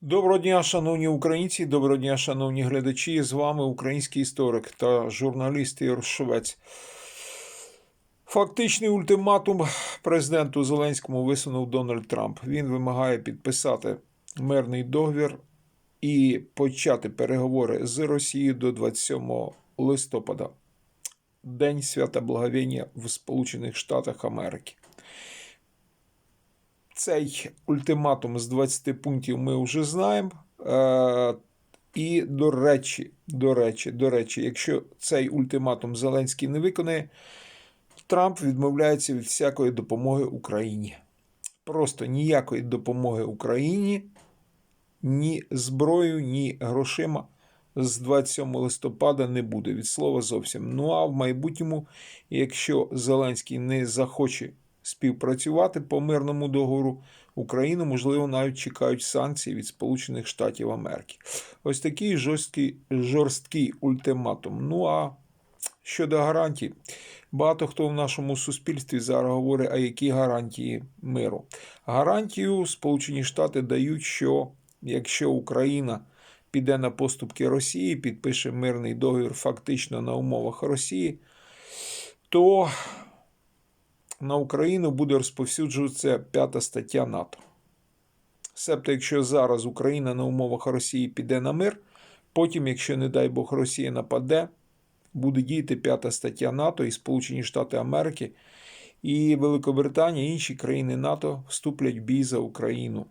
Доброго дня, шановні українці, доброго дня, шановні глядачі. З вами український історик та журналіст Ігор Швець. Фактичний ультиматум президенту Зеленському висунув Дональд Трамп. Він вимагає підписати мирний договір і почати переговори з Росією до 27 листопада, День свята Благовіння в Сполучених Штатах Америки. Цей ультиматум з 20 пунктів ми вже знаємо. Е, і до речі, до речі, до речі, якщо цей ультиматум Зеленський не виконає, Трамп відмовляється від всякої допомоги Україні. Просто ніякої допомоги Україні, ні зброєю, ні грошима з 27 листопада не буде від слова зовсім. Ну а в майбутньому, якщо Зеленський не захоче співпрацювати по мирному договору, Україну, можливо, навіть чекають санкції від Сполучених Штатів Америки. Ось такий жорсткий, жорсткий ультиматум. Ну а щодо гарантій, багато хто в нашому суспільстві зараз говорить, а які гарантії миру. Гарантію Сполучені Штати дають, що якщо Україна піде на поступки Росії, підпише мирний договір фактично на умовах Росії, то на Україну буде розповсюджуватися п'ята стаття НАТО. Себто, якщо зараз Україна на умовах Росії піде на мир, потім, якщо, не дай Бог, Росія нападе, буде діяти п'ята стаття НАТО і Сполучені Штати Америки, і Великобританія і інші країни НАТО вступлять в бій за Україну.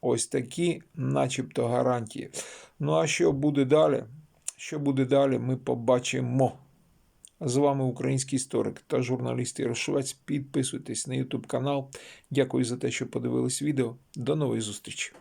Ось такі, начебто, гарантії. Ну а що буде далі? Що буде далі, ми побачимо. З вами український історик та журналіст Ярошовець. Підписуйтесь на YouTube канал. Дякую за те, що подивились відео. До нової зустрічі!